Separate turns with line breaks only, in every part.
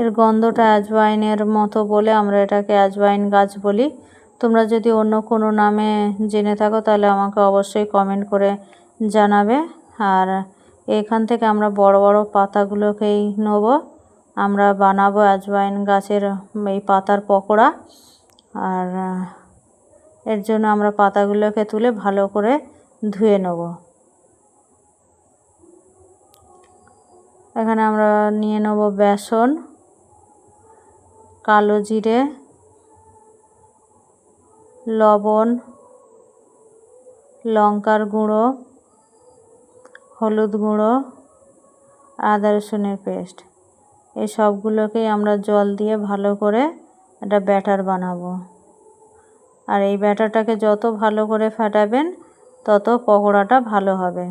এর গন্ধটা অ্যাজওয়াইনের মতো বলে আমরা এটাকে অ্যাজওয়াইন গাছ বলি। তোমরা যদি অন্য কোনো নামে জেনে থাকো, তাহলে আমাকে অবশ্যই কমেন্ট করে জানাবে। আর এখান থেকে আমরা বড় বড় পাতাগুলোকেই নেব। আমরা বানাবো অ্যাজওয়াইন গাছের এই পাতার পকোড়া। আর এর জন্য আমরা পাতাগুলোকে তুলে ভালো করে ধুয়ে নেব। এখানে আমরা নিয়ে নেব বেসন। কালো জিরে, লবণ, লঙ্কার গুঁড়ো, হলুদ গুঁড়ো, আদা রসুনের পেস্ট। এই সবগুলোকেই আমরা জল দিয়ে ভালো করে একটা ব্যাটার বানাবো। আর এই ব্যাটারটাকে যত ভালো করে ফাটাবেন, তত পকোড়াটা ভালো হবে।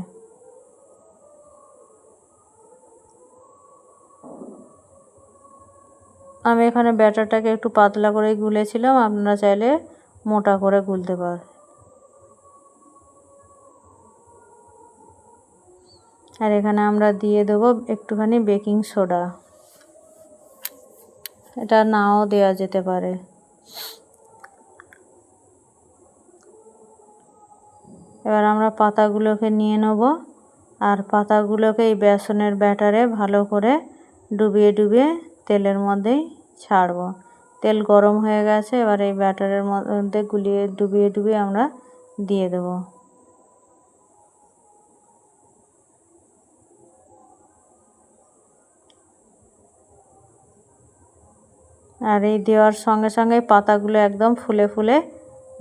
আমি এখানে ব্যাটারটাকে একটু পাতলা করে গুলেছিলাম, আপনারা চাইলে মোটা করে গুলতে পার আর এখানে আমরা দিয়ে দেবো একটুখানি বেকিং সোডা। এটা নাও দেওয়া যেতে পারে। এবার আমরা পাতাগুলোকে নিয়ে নেব, আর পাতাগুলোকে এই বেসনের ব্যাটারে ভালো করে ডুবিয়ে ডুবিয়ে তেলের মধ্যেই ছাড়ব। তেল গরম হয়ে গেছে, এবার এই ব্যাটারের মধ্যে গুলিয়ে ডুবিয়ে ডুবিয়ে আমরা দিয়ে দেব। আর এই দেওয়ার সঙ্গে সঙ্গে পাতাগুলো একদম ফুলে ফুলে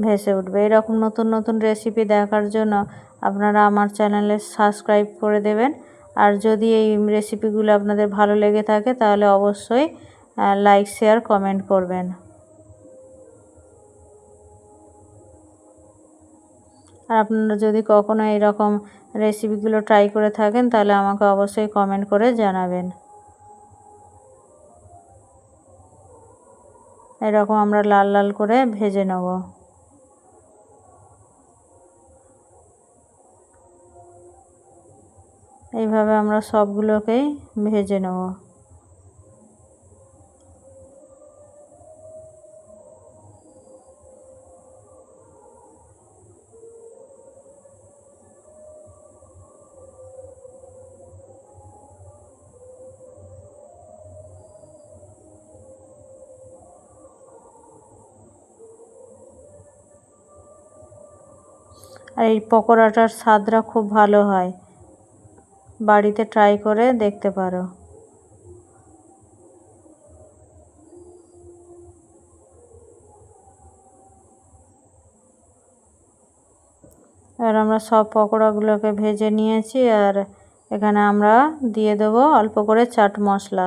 ভেসে উঠবে। এরকম নতুন নতুন রেসিপি দেখার জন্য আপনারা আমার চ্যানেলে সাবস্ক্রাইব করে দেবেন। আর যদি এই রেসিপিগুলো আপনাদের ভালো লেগে থাকে, তাহলে অবশ্যই লাইক শেয়ার কমেন্ট করবেন। আর আপনারা যদি কখনো এরকম রেসিপিগুলো ট্রাই করে থাকেন, তাহলে আমাকে অবশ্যই কমেন্ট করে জানাবেন। এরকম আমরা লাল লাল করে ভেজে নেব। এইভাবে আমরা সবগুলোকেই ভেজে নেব। আর এই পকোড়াটার স্বাদটা খুব ভালো হয়। বাড়িতে ট্রাই করে দেখতে পারো। আর আমরা সব পকোড়াগুলোকে ভেজে নিয়েছি, আর এখানে আমরা দিয়ে দেবো অল্প করে চাট মশলা।